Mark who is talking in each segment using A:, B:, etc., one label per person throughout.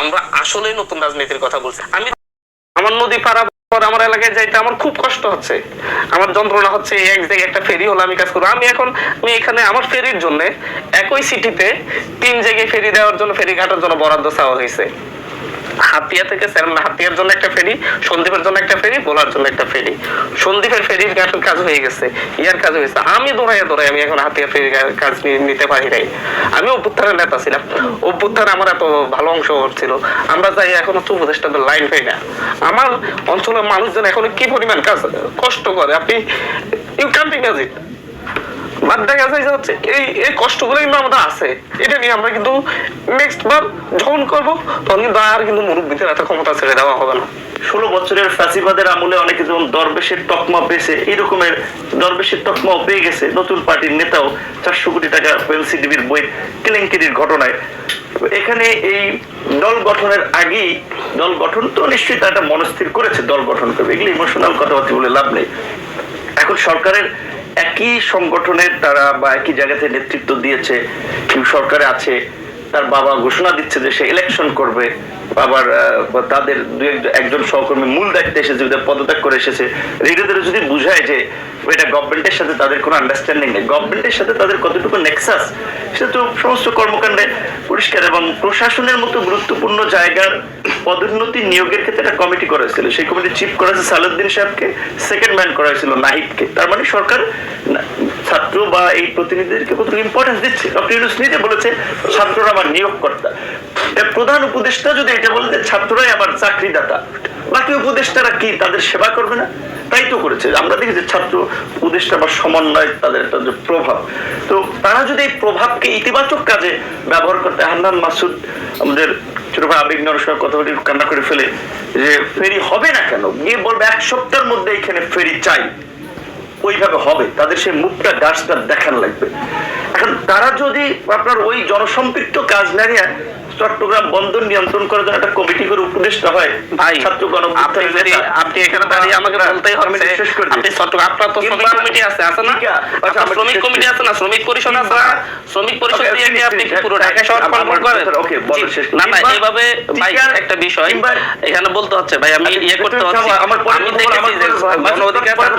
A: আমরা আসলে নতুন রাজনীতির কথা বলছি। আমি আমার নদী পাড়া পর আমার এলাকায় যাইতে আমার খুব কষ্ট হচ্ছে। আমার যন্ত্রণা হচ্ছে এক জায়গায় একটা ফেরি হলো আমি কাজ করব। আমি এখন, আমি এখানে আমার ফেরির জন্য একই সিটিতে তিন জায়গায় ফেরি দেওয়ার জন্য, ফেরি ঘাটার জন্য বরাদ্দ চাওয়া হয়েছে। হাতিয়া থেকে সেরম- হাতিয়ার জন্য একটা ফেরি, সন্দীপের জন্য একটা ফেরি, বোলার জন্য একটা ফেরি। সন্দীপের ফেরির কাজ হয়ে গেছে, ইয়ার কাজ হয়েছে আমি দৌড়াইয়া দৌড়াই আমি এখন হাতিয়ার ফেরির কাজ নিতে পারি নাই। আমি অভ্যুত্থানের নেতা ছিলাম। অভ্যুত্থান আমার এত ভালো অংশ ছিল। আমরা যাই এখন হচ্ছে উপদেষ্টাদের লাইন পাই না। আমার অঞ্চলের মানুষজন এখন কি পরিমাণ কাজ কষ্ট করে? আপনি ইউ ক্যান্ট ইমাজিন বাট দেখা যায় এই এই কষ্টগুলো কিন্তু আমাদের আছে। এটা নিয়ে আমরা কিন্তু নেক্সট বার যখন করব, তখন কিন্তু আর কিন্তু মুরব্বীদের এত ক্ষমতা ছেড়ে দেওয়া হবে না।
B: ষোলো বছরের আমলে দরবেশের তকমা পেয়েছে দরবেশের তকমাও পেয়ে গেছে। নতুন পার্টির নেতাও চারশো কোটি টাকা এনসিডিবির বই কেলেঙ্কারির ঘটনায়। এখানে এই দল গঠনের আগেই, দল গঠন তো নিশ্চয়ই তারা মনস্থির করেছে, দল গঠন করবে। এগুলো ইমোশনাল কথাবার্তা বলে লাভ নেই। এখন সরকারের একই সংগঠনের তারা বা একই জায়গাতে নেতৃত্ব দিয়েছে কেউ সরকারে আছে তার বাবা ঘোষণা দিচ্ছে যে সে ইলেকশন করবে। আহ, তাদের দু একজন সহকর্মী মূল দায়িত্বে এসেছে ওদের পদত্যাগ করে এসেছে। রেডিওদের যদি বুঝায় যে এটা গভর্নমেন্টের সাথে তাদের কোনো আন্ডারস্ট্যান্ডিং নেই গভর্নমেন্টের সাথে তাদের কতটুকু নেক্সাস সেটা তো সমস্ত কর্মকাণ্ডে পরিষ্কার এবং প্রশাসনের মতো গুরুত্বপূর্ণ জায়গার পদোন্নতি নিয়োগের ক্ষেত্রে একটা কমিটি করা হয়েছিল। সেই কমিটি চিফ করা হয়েছে সালাউদ্দিন সাহেবকে সেকেন্ড ম্যান করা হয়েছিল নাহিদকে। তার মানে সরকার ছাত্র বা এই প্রতিনিধিদেরকে কত ইম্পর্টেন্স দিচ্ছে? ডক্টর ইউনুস নিজে বলেছে, ছাত্ররা আমার নিয়োগকর্তা। প্রধান উপদেষ্টা যদি এটা বলে যে ছাত্ররাই আমার চাকরিদাতা। বাকি উপদেষ্টারা কি তাদের সেবা করবে না? তাই তো করেছে। আমরা দেখি যে ছাত্র উপদেষ্টা বা সমন্বয় তাদের একটা যে প্রভাব। তো তারা যদি এই প্রভাবকে ইতিবাচক কাজে ব্যবহার করতে, হান্নান মাসুদ আমাদের ছোট ভাই আবেগ সময় কথা বলে, কান্না করে ফেলে যে ফেরি হবে না কেন? গিয়ে বলবে, এক সপ্তাহের মধ্যে এখানে ফেরি চাই। ওইভাবে হবে। তাদের সেই মুখটা গাছটা দেখান লাগবে। এখন তারা যদি আপনার ওই জনসম্পৃক্ত কাজ না নিয়ে চট্টগ্রাম বন্দর নিয়ন্ত্রণ করার জন্য একটা কমিটি করে উপদেষ্টা হয়
A: ভাই
B: ছাত্র গণ
A: আপনি যদি আপনি এখানে দাঁড়িয়ে আমাকে বলতেই হচ্ছে
B: শেষ করে
A: আপনি চট্টগ্রাম আপনার তো শ্রমিক কমিটি আছে আছে না?
B: আচ্ছা,
A: শ্রমিক কমিটি আছে না? শ্রমিক পরিষদ আছে না? শ্রমিক পরিষদ দিয়ে কি আপনি পুরো ঢাকা শহর
B: আমার-
A: করেন।
B: okay, বলো
A: জি।
B: শেষ।
A: না না এইভাবে ভাই একটা বিষয় এখানে বলতে হচ্ছে ভাই আমি
B: আচ্ছা,
A: ইয়ে করতে হচ্ছে। আমি দেখেছি যে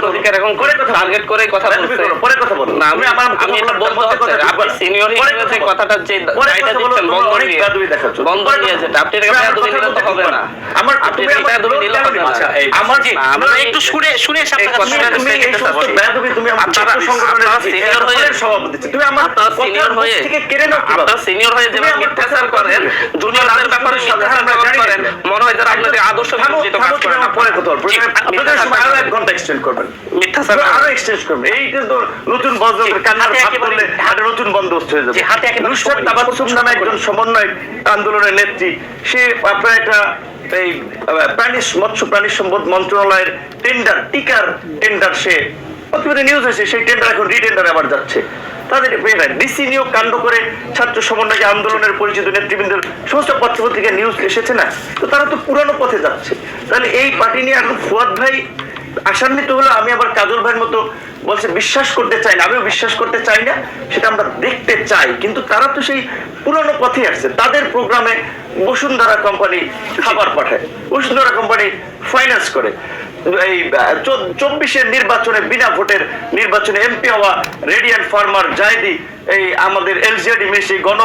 A: অধিকার এখন
B: পরে কথা।
A: টার্গেট করে কথা
B: তুমি
A: বলছে
B: পরে কথা বলো।
A: না আমি
B: আমার
A: আমি এটা বলতে হচ্ছে আপনি সিনিয়র হিসেবে
B: কথা
A: কথাটা যে দায়টা দিচ্ছেন বন্ধ
B: বেয়াদবি
A: বন্ধ নিয়ে যেটা আপনি এটা বেয়াদবি নিলে তো হবে না
B: না। আমার-
A: আপনি এটা বেয়াদবি নিলে হবে না
B: আচ্ছা,
A: আমার
B: জি,
A: আমরা একটু শুনে শুনে
B: এই
A: সামনে
B: কথা তুমি এই সমস্ত বেয়াদবি তুমি আমার ছাত্র সংগঠনের
A: senior হয়ে-
B: সভাপতি। তুমি আমার কথার
A: হয়ে-
B: থেকে কেড়ে নাও?
A: আপনারা senior হয়ে যেভাবে মিথ্যাচার করেন, juniorদের ব্যাপারে মিথ্যাচার করেন, মনে হয় যেন আপনাদের আদর্শ
B: থামো,
A: কাজ করেন
B: পরে কথা বলব। আপনাদের সময়
A: আরও
B: এক ঘণ্টা extend করবেন।
A: মিথ্যাচার।
B: আরও এক্সচেঞ্জ করবে এইটা তো নতুন বন্দোবস্তের কান্নার ভাব করলে একটা নতুন বন্দোবস্ত হয়ে যাবে।
A: হাতে
B: নুসরাত তাবাসসুম নামে একজন সমন্বয় আন্দোলনের নেত্রী সে আপনার একটা এই প্রাণী মৎস্য প্রাণী সম্পদ মন্ত্রণালয়ের টেন্ডার টিকার টেন্ডার সে। নিউজ হয়েছে সেই টেন্ডার এখন রিটেন্ডার আবার যাচ্ছে। তাদের ডিসি নিয়োগ কাণ্ড করে ছাত্র সমন্বয় আন্দোলনের পরিচিত নেতৃবৃন্দের সমস্ত পত্রপত্রিকায় নিউজ এসেছে না? তো তারা তো পুরানো পথে যাচ্ছে। তাহলে এই পার্টি নিয়ে এখন ফুয়াদ ভাই আশান্বিত হলো আমি আবার কাজল ভাইয়ের মতো বলছে, বিশ্বাস করতে চাই না। আমিও বিশ্বাস করতে চাই না, সেটা আমরা দেখতে চাই। কিন্তু তারা তো সেই পুরনো পথে আসছে। তাদের প্রোগ্রামে বসুন্ধরা কোম্পানি খাবার পাঠায়। বসুন্ধরা কোম্পানি ফাইন্যান্স করে। এই চব্বিশের নির্বাচনে, বিনা ভোটের নির্বাচনে এমপি হওয়া রেডিয়ান্ট ফার্মার জায়দি, এই আমাদের এলজিআরডি মিশি গণ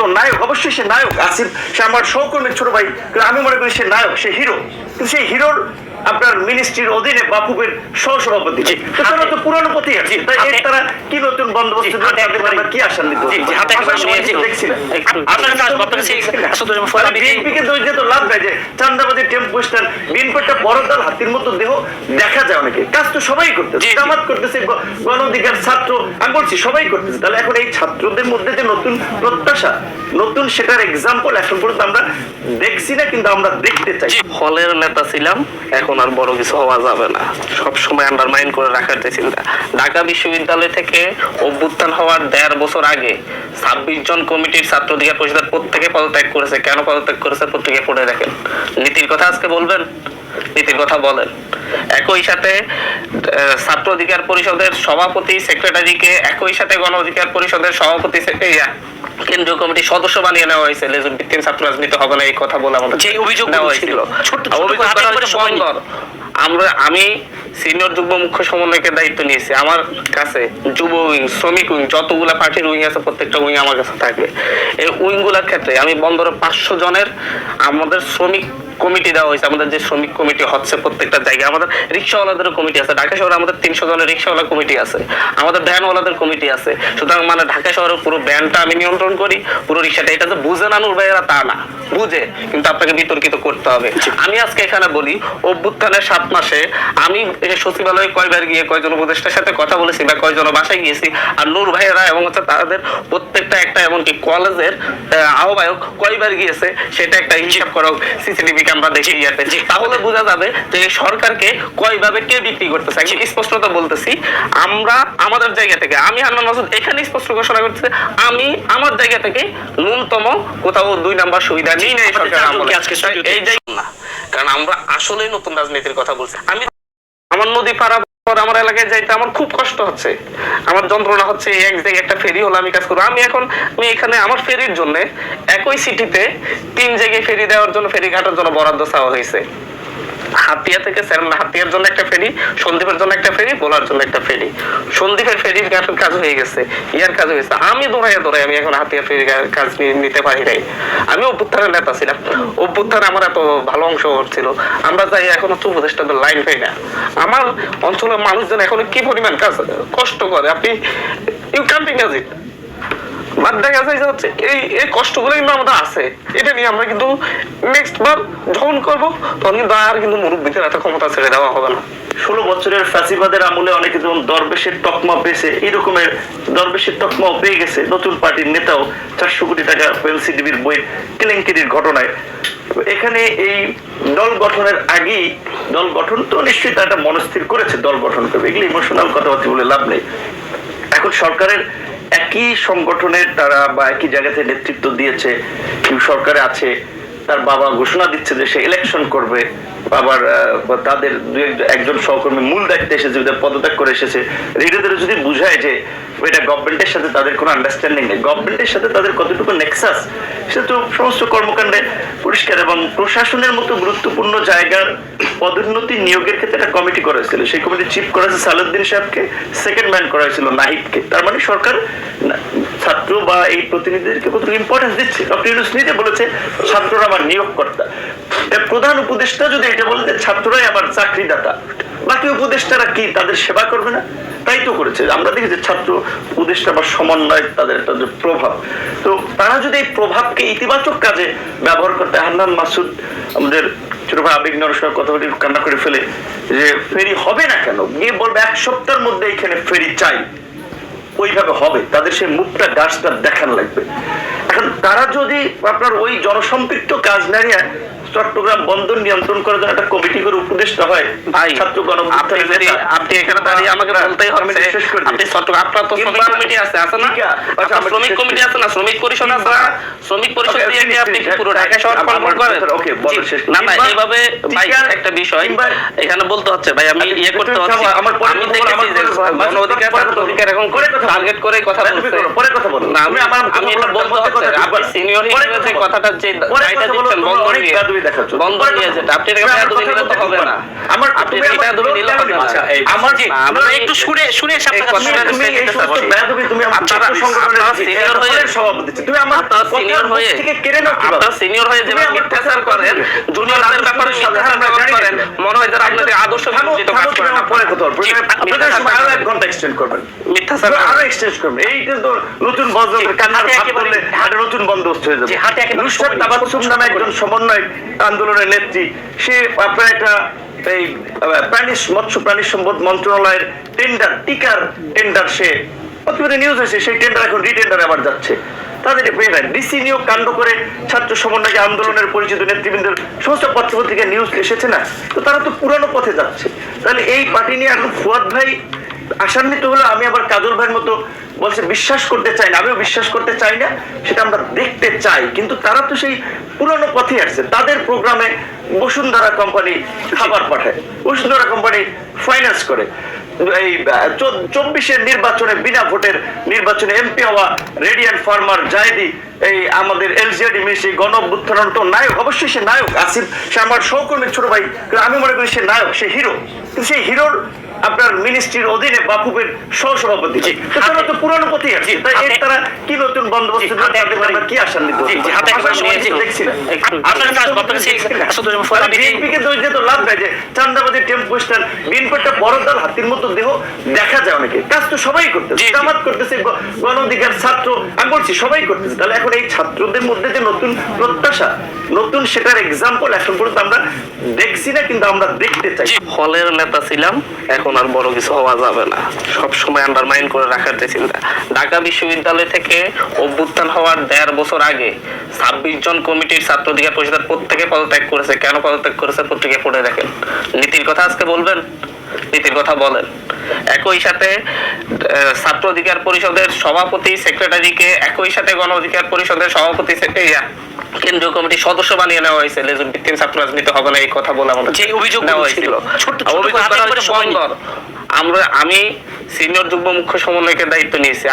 B: তো নায়ক, অবশ্যই সে নায়ক। আসিফ সে আমার সহকর্মী ছোট ভাই, আমি মনে করি সে নায়ক, সে হিরো কিন্তু সেই হিরোর আপনার মিনিস্ট্রির অধীনে বাপুবের সহসভাপতি। তো তারা তো পুরনো পথে আছে। এর তারা কি নতুন বন্দোবস্ত কি আশান্বিত
A: জি, জি, হাতে একেবারে নিয়ে জি।
B: দেখছি না
A: একটু- আপনার কাজ, আপনার কাছে শুধু যেমন ফলে আমি-
B: বিএনপিকে দোষ দিয়ে তো লাভ যে চান্দাবাজি টেম্পো স্ট্যান্ড বড় দল হাতির মতো দেহ দেখা যায় অনেকে। কাজ তো সবাই করতেছে।
A: জি, জি।
B: জামাত করতেছে গণ অধিকার ছাত্র। আমি বলছি সবাই করতেছে। তাহলে এখন এই ছাত্রদের মধ্যে যে নতুন প্রত্যাশা নতুন সেটার এক্সাম্পল এখন পর্যন্ত আমরা দেখছি না কিন্তু আমরা দেখতে চাই।
A: হলের নেতা ছিলাম এখন আর বড় কিছু হওয়া যাবে না। সব সময় আন্ডারমাইন করে রাখার যে চিন্তা। ঢাকা বিশ্ববিদ্যালয় থেকে অভ্যুত্থান হওয়ার দেড় বছর আগে ছাব্বিশ জন কমিটির ছাত্র অধিকার পরিষদের প্রত্যেকে পদত্যাগ করেছে। কেন পদত্যাগ করেছে? প্রত্যেকে পড়ে দেখেন। নীতির কথা আজকে বলবেন? নীতির কথা বলেন। একই সাথে ছাত্র অধিকার পরিষদের সভাপতি সেক্রেটারিকে একই সাথে গণ অধিকার পরিষদের সভাপতি কেন্দ্রীয় কমিটির সদস্য বানিয়ে নেওয়া হয়েছে লেজুর ভিত্তিক ছাত্র রাজনীতি হবে না এই কথা বলে আমাদের
C: যে
A: নেওয়া হয়েছিল। অভিযোগ
C: করে
A: করা
C: আগে
A: হয়েছে
C: করে সময়
A: বন্দর আমরা আমি সিনিয়র যুগ্ম মুখ্য সমন্বয়কের দায়িত্ব নিয়েছি। আমার কাছে যুব উইং শ্রমিক উইং যতগুলা পার্টির উইং আছে প্রত্যেকটা উইং আমার কাছে থাকবে। এই উইংগুলার ক্ষেত্রে আমি বন্দরে পাঁচশো জনের আমাদের শ্রমিক কমিটি দেওয়া হয়েছে আমাদের যে শ্রমিক কমিটি হচ্ছে প্রত্যেকটা জায়গায় আমাদের রিক্সাওয়ালাদের কমিটি আছে ঢাকা শহরে আমাদের তিনশো জনের রিক্সাওয়ালা কমিটি আছে আমাদের ভ্যানওয়ালাদের কমিটি আছে সুতরাং মানে ঢাকা শহরের পুরো ভ্যানটা আমি নিয়ন্ত্রণ করি পুরো রিক্সাটা এটা যে বুঝে না নূর ভাইয়েরা তা না বুঝে কিন্তু আপনাকে বিতর্কিত করতে হবে। আমি আজকে এখানে বলি অভ্যুত্থানের সাত মাসে আমি সচিবালয়ে কয়বার গিয়ে কয়জন উপদেষ্টার সাথে কথা বলেছি বা কয়জন বাসায় গিয়েছি আর নূর ভাইয়েরা এবং হচ্ছে তাদের প্রত্যেকটা একটা এমনকি কলেজের আহ, আহ্বায়ক কয়বার গিয়েছে সেটা একটা হিসাব করো সিসিটিভি ক্যামেরা দেখে ইয়াতে তাহলে বোঝা যাবে যে সরকারকে কয়ভাবে কে বিক্রি করতেছে। আমি স্পষ্টতা বলতেছি আমরা আমাদের জায়গা থেকে আমি হান্নান মাসুদ এখানে স্পষ্ট ঘোষণা করতেছি আমি আমার জায়গা থেকে ন্যূনতম কোথাও দুই নাম্বার সুবিধা নিই। না সরকার
C: আজকে
A: এই জায়গা না। কারণ আমরা আসলে নতুন রাজনীতির কথা বলছি। আমি আমার নদী পাড়া পর আমার এলাকায় যাইতে আমার খুব কষ্ট হচ্ছে। আমার যন্ত্রণা হচ্ছে এক জায়গায় একটা ফেরি হলো, আমি কাজ করব। আমি এখন, আমি এখানে আমার ফেরির জন্য একই সিটিতে তিন জায়গায় ফেরি দেওয়ার জন্য, ফেরি ঘাটার জন্য বরাদ্দ চাওয়া হয়েছে। হাতিয়া থেকে হাতিয়ার জন্য একটা ফেরি, সন্দীপের জন্য একটা ফেরি, বোলার জন্য একটা ফেরি। সন্দীপের ফেরির কাজ হয়ে গেছে, ইয়ার কাজ হয়ে আমি দৌড়াইয়া দৌড়াই আমি এখন হাতিয়ার ফেরির কাজ নিতে পারি নাই। আমি অভ্যুত্থানের নেতা ছিলাম। অভ্যুত্থান আমার এত ভালো অংশ ছিল। আমরা যাই, এখন হচ্ছে উপদেষ্টাদের লাইন পাই না। আমার অঞ্চলের মানুষজন এখন কি পরিমাণ কাজ কষ্ট করে? আপনি ইউ ক্যান ইমাজিন বাদ দেখা যায় এই এই কষ্টগুলো কিন্তু আমাদের আছে। এটা নিয়ে আমরা কিন্তু নেক্সট বার যখন করব, তখন কিন্তু আর কিন্তু মুরব্বীদের এত ক্ষমতা ছেড়ে দেওয়া হবে না।
B: ষোলো বছরের আমলে অনেকে দরবেশের তকমা পেয়েছে এই রকমের দরবেশের তকমাও পেয়ে গেছে নতুন পার্টির নেতাও চারশো কোটি টাকা এনসিডিবির বই কেলেঙ্কারির ঘটনায়। এখানে এই দল গঠনের আগেই, দল গঠন তো নিশ্চয়ই তারা মনস্থির করেছে, দল গঠন করবে। এগুলো ইমোশনাল কথাবার্তা বলে লাভ নেই। এখন সরকারের একই সংগঠনের তারা বা একই জায়গাতে নেতৃত্ব দিয়েছে কেউ সরকারে আছে তার বাবা ঘোষণা দিচ্ছে যে সে ইলেকশন করবে। বাবার তাদের একজন সহকর্মী মূল দায়িত্বে এসেছে যদি পদত্যাগ করে এসেছে। রেডিওদের যদি বুঝায় যে এটা গভর্নমেন্টের সাথে তাদের কোনো আন্ডারস্ট্যান্ডিং নেই গভর্নমেন্টের সাথে তাদের কতটুকু নেক্সাস সেটা তো সমস্ত কর্মকাণ্ডে পরিষ্কার এবং প্রশাসনের মতো গুরুত্বপূর্ণ জায়গার পদোন্নতি নিয়োগের ক্ষেত্রে একটা কমিটি করা হয়েছিল। সেই কমিটি চিফ করা হয়েছে সালাউদ্দিন সাহেবকে সেকেন্ড ম্যান করা হয়েছিল নাহিদকে। তার মানে সরকার ছাত্র বা এই প্রতিনিধিদেরকে কতটুকু ইম্পর্টেন্স দিচ্ছে? ডক্টর ইউনুস নিজে বলেছে, ছাত্ররা আমার নিয়োগকর্তা। প্রধান উপদেষ্টা যদি এটা বলতে ছাত্ররাই আমার চাকরিদাতা। বাকি উপদেষ্টারা কি তাদের সেবা করবে না? তাই তো করেছে। আমরা দেখি যে ছাত্র উপদেষ্টা বা সমন্বয় তাদের একটা প্রভাব। তো তারা যদি এই প্রভাবকে ইতিবাচক কাজে ব্যবহার করতে, হান্নান মাসুদ আমাদের ছোট ভাই আবেগ নরের সঙ্গে কথা বলে কান্না করে ফেলে যে ফেরি হবে না কেন? গিয়ে বলবে, এক সপ্তাহের মধ্যে এখানে ফেরি চাই। ওইভাবে হবে। তাদের সেই মুখটা গাছটা দেখান লাগবে। এখন তারা যদি আপনার ওই জনসম্পৃক্ত কাজ না নিয়ে চট্টগ্রাম বন্দর নিয়ন্ত্রণ করার জন্য একটা কমিটি করে উপদেষ্টা হয়।
A: ভাই
B: ছাত্র
A: আপনি এখানে দাঁড়িয়ে আমাকে বলতেই
B: আমি
A: হচ্ছে
B: শেষ করে
A: আপনি চট্টগ্রাম আপনার তো শ্রমিক কমিটি আছে আছে না?
B: আচ্ছা, আমি
A: শ্রমিক কমিটি আছে না? শ্রমিক পরিষদ আছে না? শ্রমিক পরিষদ দিয়ে কি আপনি পুরো
B: হ্যাঁ,
A: ঢাকা শহর পালন করেন? না না এইভাবে ভাই একটা বিষয় এখানে বলতে হচ্ছে ভাই আমি
B: আচ্ছা,
A: ইয়ে করতে হচ্ছে
B: আমার
A: আমি দেখেছি যে গণ অধিকার। অধিকার এখন
B: কথা
A: টার্গেট করে কথা বলছে।
B: পরে কথা বলো।
A: না আমি
B: আমার
A: আমি এটা বলতে হচ্ছে আপনি সিনিয়র হিসেবে। কথাটা যে
B: বলো,
A: দিচ্ছেন বন্ধ নিয়ে।
B: বেয়াদবি দেখাচ্ছ।
A: বন্ধ
B: পরে
A: যেটা আপনি এটাকে
B: তুমি আমার
A: বেয়াদবি
B: কথার
A: নিলে তো হবে না।
B: আমার
A: আপনি এটা
B: আমার
A: নিলে হবে না।
B: আচ্ছা,
A: আমার
B: জি,
A: আমরা
C: আমরা একটু শুনে শুনে এসে
A: এই
C: আপনার কাছে
A: কথাটা
B: তুমি- তুমি এই সমস্ত বেয়াদবি তুমি আমার সংগঠনের
A: আপনারা হয়ে-
B: সভাপতি। তুমি আমার
A: হয়ে
B: থেকে কেড়ে নাও
A: হয়ে মিথ্যাচার করেন, ব্যাপারে মিথ্যাচার করেন, মনে হয় আপনাদের আদর্শ কাজ
B: কথা বলো। আপনাদের সময়
A: আরও
B: এক ঘণ্টা extend করবেন।
A: মিথ্যাচার
B: আরও
A: করেন।
B: করবেন এইটা তো নতুন বজ্র কান্নার ভাব করলে একটা নতুন বন্দোবস্ত হয়ে যাবে
C: হাতে একেবারে
B: নুসরাত তাবাসসুম নামে একজন সমন্বয় আন্দোলনের নেত্রী সে আপনার একটা এই প্রাণী মৎস্য প্রাণী সম্পদ মন্ত্রণালয়ের টেন্ডার টিকার টেন্ডার সে নিউজ হয়েছে সেই টেন্ডার এখন রিটেন্ডারে আবার যাচ্ছে তাদের ডিসি নিয়োগ কাণ্ড করে ছাত্র সমন্বয় আন্দোলনের পরিচিত নেতৃবৃন্দের সমস্ত পত্রপত্রিকা নিউজ এসেছে না? তো তারা তো পুরানো পথে যাচ্ছে। তাহলে এই পার্টি নিয়ে এখন ফুয়াদ ভাই আশান্বিত হলো আমি আবার কাজল ভাইয়ের মতো বলছে, বিশ্বাস করতে চাই না। আমিও বিশ্বাস করতে চাই না, সেটা আমরা দেখতে চাই। কিন্তু তারা তো সেই পুরনো পথে আসছে। তাদের প্রোগ্রামে বসুন্ধরা কোম্পানি খাবার পাঠায়। বসুন্ধরা কোম্পানি ফাইন্যান্স করে। এই চব্বিশের নির্বাচনে, বিনা ভোটের নির্বাচনে এমপি হওয়া রেডিয়ান ফার্মার জায়দি, এই আমাদের এলজিআডি মিশি গণ তো নায়ক, অবশ্যই সে নায়ক, আসিফ সে আমার সহকর্মীর ছোট ভাই আমি মনে করি সে নায়ক, সে হিরো কিন্তু সেই হিরোর আপনার মিনিস্ট্রির অধীনে বাফুবের সহসভাপতি। তারা তো পুরানো পথে আছে। তাই এর তারা কি নতুন বন্দোবস্ত কি আশান্বিত
C: জি, জি, হাতে একেবারে
B: আশা
C: নিয়ে- জি,
B: দেখছি না
C: একটু- আপনার কাছে আসব, আপনার কাছে শুধু ফোন আমি-
B: বিএনপি কে দোষ দিয়ে তো লাভ নাই যে চান্দাবাজি টেম্পো স্ট্যান্ড বিএনপি বড় দল হাতির মতো দেহ দেখা যায় অনেকে। কাজ তো সবাই করতেছে।
C: জি, জি।
B: জামাত করতেছে গণ অধিকার ছাত্র আমি বলছি সবাই করতেছে। তাহলে এখন এই ছাত্রদের মধ্যে যে নতুন প্রত্যাশা নতুন সেটার এক্সাম্পল এখন পর্যন্ত আমরা দেখছি না কিন্তু আমরা দেখতে চাই।
A: হলের নেতা ছিলাম এখন আর বড় কিছু হওয়া যাবে না। সব সময় আন্ডারমাইন করে রাখার যে চিন্তা। ঢাকা বিশ্ববিদ্যালয় থেকে অভ্যুত্থান হওয়ার দেড় বছর আগে ছাব্বিশ জন কমিটির ছাত্র অধিকার পরিষদের প্রত্যেকে পদত্যাগ করেছে। কেন পদত্যাগ করেছে? প্রত্যেকে পড়ে দেখেন। নীতির কথা আজকে বলবেন? নীতির কথা বলেন। একই সাথে ছাত্র অধিকার পরিষদের সভাপতি সেক্রেটারিকে একই সাথে গণ অধিকার পরিষদের সভাপতি সেক্রেটারি কেন্দ্রীয় কমিটির সদস্য বানিয়ে নেওয়া হয়েছে। লেজুর ভিত্তিক ছাত্র রাজনীতি হবে না এই কথা বলে আমাদের
C: যে অভিযোগ
A: নেওয়া
C: ছিল,
A: হয়েছিল। আমরা আমি সিনিয়র যুগ্ম মুখ্য সমন্বয়কের দায়িত্ব নিয়েছি।